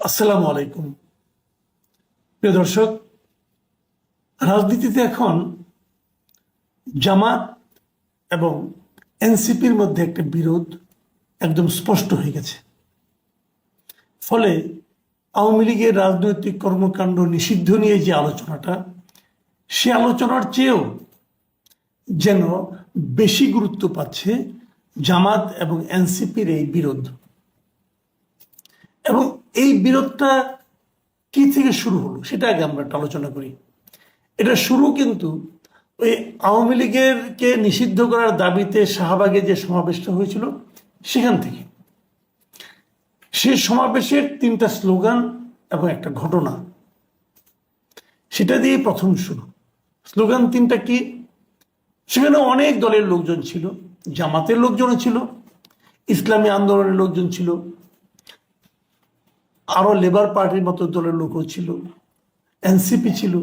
আসসালামু আলাইকুম। প্রিয় দর্শক, রাজনীতিতে এখন জামাত এবং এনসিপির মধ্যে একটা বিরোধ একদম স্পষ্ট হয়ে গেছে। ফলে আওয়ামী লীগের রাজনৈতিক কর্মকাণ্ড নিষিদ্ধ নিয়ে যে আলোচনাটা, সে আলোচনার চেয়েও যেন বেশি গুরুত্ব পাচ্ছে জামাত এবং এনসিপির এই বিরোধ। এবং এই বিরোধটা কি থেকে শুরু হলো? সেটা আগে আমরা একটু আলোচনা করি। এটা শুরু কিন্তু ওই আওয়ামী লীগের কে নিষিদ্ধ করার দাবিতে শাহবাগে যে সমাবেশটা হয়েছিল, সেখান থেকে। সে সমাবেশের তিনটা স্লোগান এবং একটা ঘটনা। সেটা দিয়ে প্রথম শুরু। স্লোগান তিনটা কি? সেখানে অনেক দলের লোকজন ছিল, জামাতের লোকজনও ছিল, ইসলামী আন্দোলনের লোকজন ছিল আরও লেবার পার্টির মতো দলের লোকও ছিল এনসিপি ছিল।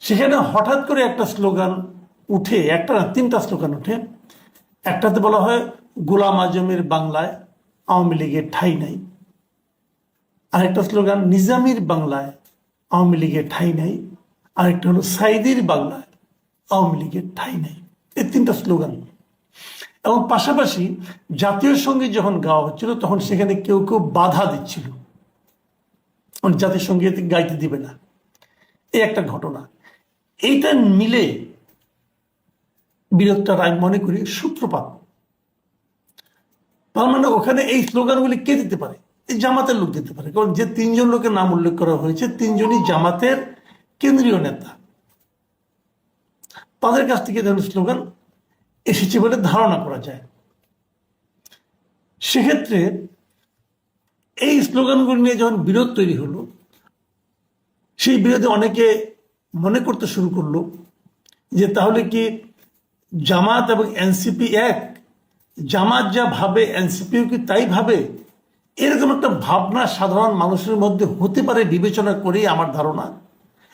সেখানে হঠাৎ করে একটা স্লোগান উঠে, একটা না, তিনটা স্লোগান উঠে। একটাতে বলা হয়, গোলাম আজমের বাংলায় আওয়ামী লীগের ঠাই নাই। আরেকটা স্লোগান, নিজামির বাংলায় আওয়ামী লীগের ঠাই নাই। আরেকটা হলো, সাইদির বাংলায় আওয়ামী লীগের ঠাই নাই। এই তিনটা স্লোগান। এবং পাশাপাশি জাতীয় সংগীত যখন গাওয়া হচ্ছিল, তখন সেখানে কেউ কেউ বাধা দিচ্ছিল। জাতীয় সংগীত গাইতে দিবে না। এই একটা ঘটনা। এইটা মিলে বিরোধটার আমি মনে করি সূত্রপাত। তার মানে ওখানে এই স্লোগানগুলি কে দিতে পারে? এই জামাতের লোক দিতে পারে। কারণ যে তিনজন লোকের নাম উল্লেখ করা হয়েছে, তিনজনই জামাতের কেন্দ্রীয় নেতা। তাদের কাছ থেকে যেন স্লোগান এসেছে বলে ধারণা করা যায়। সেক্ষেত্রে এই স্লোগানগুলি নিয়ে যখন বিরোধ তৈরি হলো, সেই বিরোধে অনেকে মনে করতে শুরু করল যে তাহলে কি জামাত এবং এনসিপি এক? জামাত যা ভাবে, এনসিপিও কি তাই ভাবে? এরকম একটা ভাবনা সাধারণ মানুষের মধ্যে হতে পারে বিবেচনা করেই আমার ধারণা।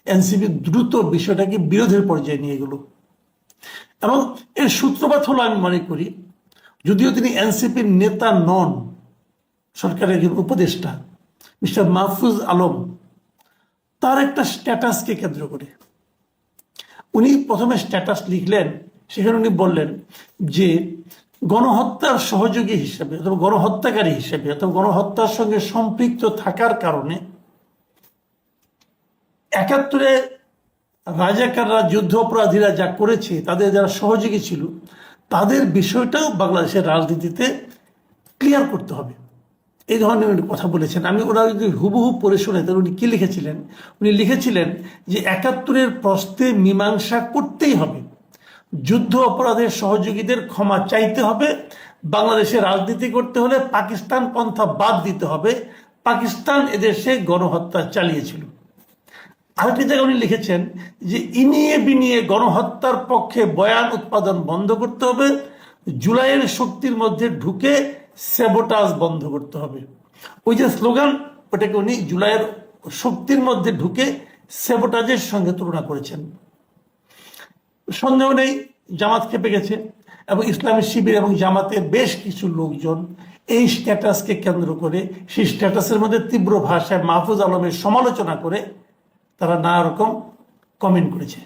এনসিপি দ্রুত বিষয়টাকে বিরোধের পর্যায়ে নিয়ে গেল। এবং এর সূত্রপাত হলো আমি মনে করি, যদিও তিনি এনসিপির নেতা নন সরকারের একজন উপদেষ্টা, মিস্টার মাহফুজ আলম, তার একটা স্ট্যাটাসকে কেন্দ্র করে। উনি প্রথমে স্ট্যাটাস লিখলেন, সেখানে উনি বললেন যে গণহত্যার সহযোগী হিসেবে অথবা গণহত্যাকারী হিসেবে অথবা গণহত্যার সঙ্গে সম্পৃক্ত থাকার কারণে একাত্তরে রাজাকাররা, যুদ্ধ অপরাধীরা যা করেছে, তাদের যারা সহযোগী ছিল, তাদের বিষয়টাও বাংলাদেশের রাজনীতিতে ক্লিয়ার করতে হবে। এই ধরনের উনি কথা বলেছেন। আমি ওরা যদি হুবহু পড়ে শুনে তাহলে উনি কি লিখেছিলেন? উনি লিখেছিলেন যে একাত্তরের প্রশ্নে মীমাংসা করতেই হবে। যুদ্ধ অপরাধের সহযোগীদের ক্ষমা চাইতে হবে। বাংলাদেশে রাজনীতি করতে হলে পাকিস্তান পন্থা বাদ দিতে হবে। পাকিস্তান এদেশে গণহত্যা চালিয়েছিল। আরেকটি জায়গায় উনি লিখেছেন যে, ইনিয়ে বিনিয়ে গণহত্যার পক্ষে বয়ান উৎপাদন বন্ধ করতে হবে। জুলাইয়ের শক্তির মধ্যে ঢুকে সেবোটাজ বন্ধ করতে হবে। ওই যে স্লোগান, ওটাকে উনি জুলাইয়ের শক্তির মধ্যে ঢুকে সেবোটাজের সঙ্গে তুলনা করেছেন। সন্দেহ নেই, জামাত খেপে গেছে এবং ইসলামী শিবির এবং জামাতের বেশ কিছু লোকজন এই স্ট্যাটাসকে কেন্দ্র করে, সেই স্ট্যাটাসের মধ্যে তীব্র ভাষায় মাহফুজ আলমের সমালোচনা করে তারা নানা রকম কমেন্ট করেছে।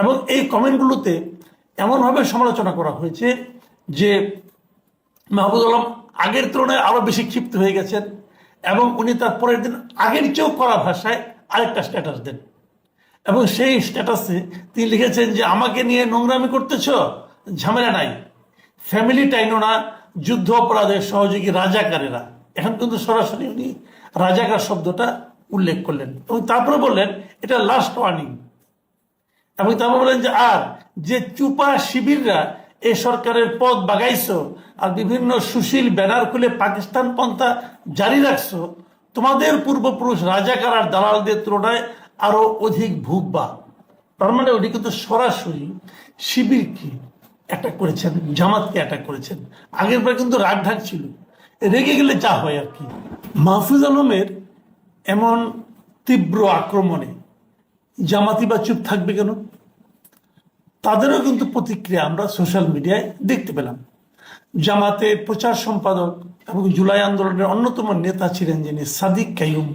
এবং এই কমেন্টগুলোতে এমনভাবে সমালোচনা করা হয়েছে যে মাহবুব আলম আগের তুলনায় আরও বেশি ক্ষিপ্ত হয়ে গেছেন এবং উনি তার পরের দিন আগের চেয়েও করা ভাষায় আরেকটা স্ট্যাটাস দেন। এবং সেই স্ট্যাটাসে তিনি লিখেছেন যে, আমাকে নিয়ে নোংরামি করতেছ? ঝামেলা নাই। ফ্যামিলি টাইনো না, যুদ্ধ অপরাধের সহযোগী রাজাকারেরা। এখন কিন্তু সরাসরি উনি রাজাকার শব্দটা উল্লেখ করলেন এবং তারপরে বললেন, এটা লাস্ট ওয়ার্নিং এবং তারপর বললেন যে, আর যে চুপা শিবিররা এই সরকারের পদ বাগাইছো আর বিভিন্ন সুশীল ব্যানার খুলে পাকিস্তান পন্থা জারি রাখছো, তোমাদের পূর্বপুরুষ রাজাকার আর দালালদের তুলনায় আরও অধিক ভুগবা। তার মানে উনি কিন্তু সরাসরি শিবিরকে অ্যাটাক করেছেন, জামাতকে অ্যাটাক করেছেন। আগের বার কিন্তু রাগ ঢাক ছিল। রেগে গেলে যা হয় আর কি। মাহফুজ আলমের এমন তীব্র আক্রমণে জামাতি বা চুপ থাকবে কেন? তাদেরও কিন্তু প্রতিক্রিয়া আমরা সোশ্যাল মিডিয়ায় দেখতে পেলাম। জামাতের প্রচার সম্পাদক এবং জুলাই আন্দোলনের অন্যতম নেতা ছিলেন যিনি সাদিক কাইয়ুম।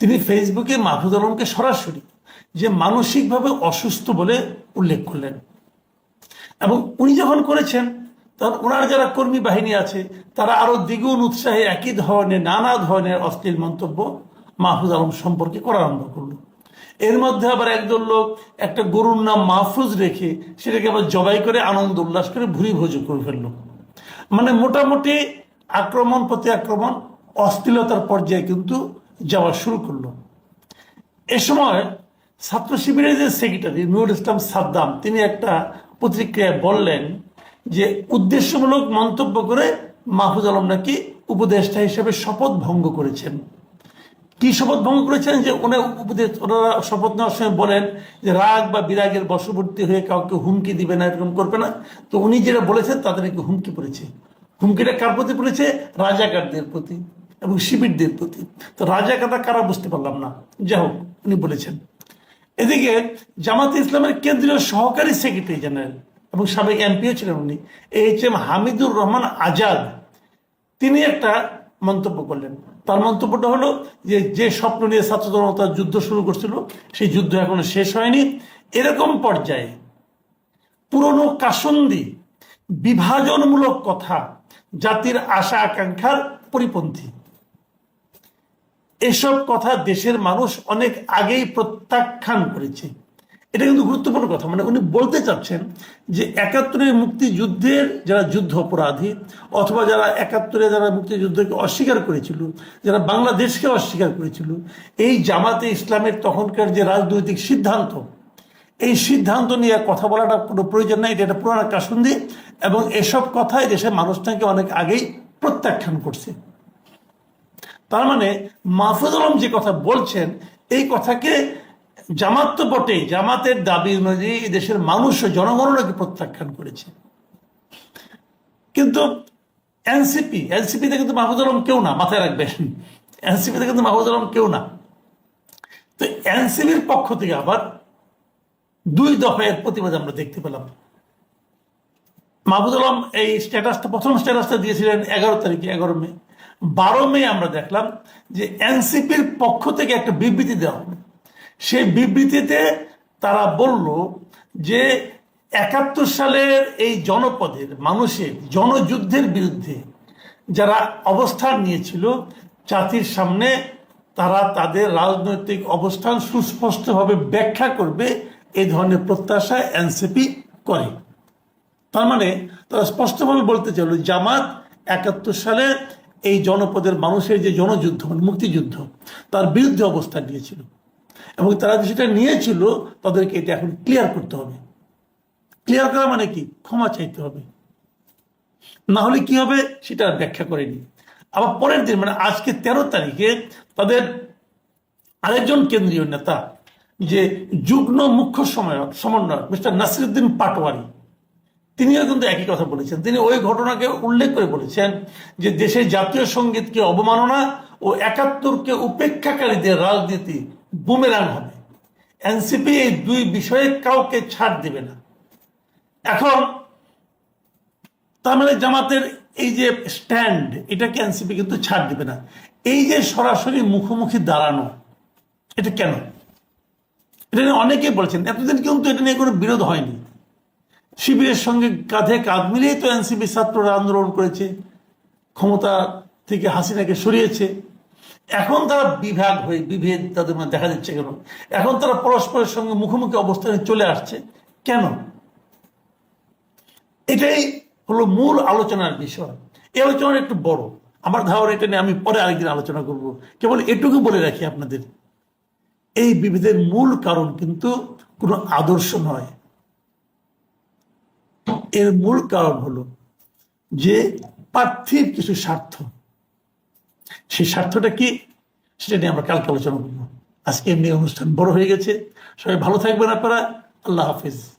তিনি ফেসবুকে মাহফুজ আলমকে সরাসরি যে মানসিকভাবে অসুস্থ বলে উল্লেখ করলেন। এবং উনি যখন করেছেন, তখন ওনার যারা কর্মী বাহিনী আছে, তারা আরও দ্বিগুণ উৎসাহে একই ধরনের, নানা ধরনের অশ্লীল মন্তব্য মাহফুজ আলম সম্পর্কে করা আরম্ভ করল। এর মধ্যে আবার একদল লোক একটা গরুর নাম মাহফুজ রেখে সেটাকে আবার জবাই করে আনন্দ উল্লাস করে ভুরি ভোজ করে ফেলল। মানে মোটামুটি আক্রমণ প্রতি আক্রমণ অশ্লীলতার পর্যায়ে কিন্তু যাওয়া শুরু করল। এ সময় ছাত্র শিবিরের যে সেক্রেটারি নুরুল ইসলাম সাদ্দাম, তিনি একটা প্রতিক্রিয়ায় বললেন যে উদ্দেশ্যমূলক মন্তব্য করে মাহফুজ আলম নাকি উপদেষ্টা হিসেবে শপথ ভঙ্গ করেছেন। কি শপথ ভঙ্গ করেছেন যে ওনার উপদেশ, ওনারা শপথ নেওয়ার সময় বলেন যে রাগ বা বিরাগের বশবর্তী হয়ে কাউকে হুমকি দিবে না, এরকম করবে না। তো উনি যেটা বলেছেন তাদের নাকি হুমকি পড়েছে। হুমকিটা কার প্রতি পড়েছে? রাজাকারদের প্রতি এবং শিবিরদের প্রতি। তো রাজাকাররা কারা বুঝতে পারলাম না। যাই হোক, উনি বলেছেন। এদিকে জামাতে ইসলামের কেন্দ্রীয় সহকারী সেক্রেটারি জেনারেল এবং সাবেক এমপিও ছিলেন উনি, এইচ এম হামিদুর রহমান আজাদ, তিনি একটা মন্তব্য করলেন। তার মন্তব্যটা হলো যে যে স্বপ্ন নিয়ে ছাত্র জনতা যুদ্ধ শুরু করছিল, সেই যুদ্ধ এখনও শেষ হয়নি। এরকম পর্যায়ে পুরনো কাসন্দি বিভাজনমূলক কথা, জাতির আশা আকাঙ্ক্ষার পরিপন্থী। এসব কথা দেশের মানুষ অনেক আগেই প্রত্যাখ্যান করেছে। এটা কিন্তু গুরুত্বপূর্ণ কথা। মানে উনি বলতে চাচ্ছেন যে একাত্তরের মুক্তিযুদ্ধের যারা যুদ্ধ অপরাধী অথবা যারা একাত্তরে যারা মুক্তিযুদ্ধকে অস্বীকার করেছিল, যারা বাংলাদেশকে অস্বীকার করেছিল, এই জামাতে ইসলামের তখনকার যে রাজনৈতিক সিদ্ধান্ত, এই সিদ্ধান্ত নিয়ে কথা বলাটা কোনো প্রয়োজন নাই, এটা একটা পুরানো কাসুন্দি এবং এসব কথাই দেশের মানুষটাকে অনেক আগেই প্রত্যাখ্যান করছে। তার মানে মাহফুজ আলম যে কথা বলছেন, এই কথাকে জামাত তো বটেই। জামাতের দাবি অনুযায়ী এই দেশের মানুষ ও জনগণনাকে প্রত্যাখ্যান করেছে। কিন্তু এনসিপি, এনসিপিতে কিন্তু মাহফুজ আলম কেউ না, মাথায় রাখবেন। এনসিপিতে কিন্তু মাহফুজ আলম কেউ না। তো এনসিপির পক্ষ থেকে আবার দুই দফায় প্রতিবাদ আমরা দেখতে পেলাম। মাহবুদ আলম এই স্ট্যাটাসটা, প্রথম স্ট্যাটাসটা দিয়েছিলেন এগারো তারিখে, এগারো মে। বারো মে আমরা দেখলাম যে এনসিপির পক্ষ থেকে একটা বিবৃতি দেওয়া হবে সেই বিবৃতিতে তারা বলল যে একাত্তর সালের এই জনপদের, মানুষের, জনযুদ্ধের বিরুদ্ধে যারা অবস্থান নিয়েছিল, জাতির সামনে তারা তাদের রাজনৈতিক অবস্থান সুস্পষ্টভাবে ব্যাখ্যা করবে এই ধরনের প্রত্যাশা এনসিপি করে। তার মানে তারা স্পষ্টভাবে বলতে চাইল, জামাত একাত্তর সালে এই জনপদের মানুষের যে জনযুদ্ধ মানে মুক্তিযুদ্ধ, তার বিরুদ্ধে অবস্থান নিয়েছিল। এবং তারা যে সেটা নিয়েছিল তাদেরকে এটা এখন ক্লিয়ার করতে হবে। ক্লিয়ার করা মানে কি? ক্ষমা চাইতে হবে। না হলে কি হবে? সেটা ব্যাখ্যা করেনি। আবার পরের দিন মানে আজকে তেরো তারিখে তাদের আরেকজন কেন্দ্রীয় নেতা, যে যুগ্ম মুখ্য সমন্বয়ক সমন্বয়ক, মিস্টার নাসিরুদ্দিন পাটোয়ারি, তিনিও কিন্তু একই কথা বলেছেন। তিনি ওই ঘটনাকে উল্লেখ করে বলেছেন যে দেশের জাতীয় সঙ্গীতকে অবমাননা ও একাত্তরকে উপেক্ষাকারীদের রাজনীতি বুমেরাং হবে। এনসিপি এই দুই বিষয়ে কাউকে ছাড় দেবে না। এখন তার মানে জামাতের এই যে স্ট্যান্ড, এটাকে এনসিপি কিন্তু ছাড় দেবে না। এই যে সরাসরি মুখোমুখি দাঁড়ানো, এটা কেন? এটা নিয়ে অনেকেই বলছেন, এতদিন কিন্তু এটা নিয়ে কোনো বিরোধ হয়নি। শিবিরের সঙ্গে কাঁধে কাঁধ মিলিয়েই তো এনসিপি ছাত্ররা আন্দোলন করেছে, ক্ষমতা থেকে হাসিনাকে সরিয়েছে। এখন তারা বিভাগ হয়ে বিভেদ তাদের মধ্যে দেখা যাচ্ছে কেন? এখন তারা পরস্পরের সঙ্গে মুখোমুখি অবস্থানে চলে আসছে কেন? এটাই হলো মূল আলোচনার বিষয়। এই আলোচনার একটু বড়। আমার ধারণা এটা নিয়ে আমি পরে আরেকদিন আলোচনা করব। কেবল এটুকু বলে রাখি আপনাদের, এই বিভেদের মূল কারণ কিন্তু কোনো আদর্শ নয়। এর মূল কারণ হলো যে পার্থিব কিছু স্বার্থ সেই স্বার্থটা কি? সেটা নিয়ে আমরা কালকে আলোচনা করব। আজকে এমনি অনুষ্ঠান বড় হয়ে গেছে। সবাই ভালো থাকবেন আপনারা। আল্লাহ হাফিজ।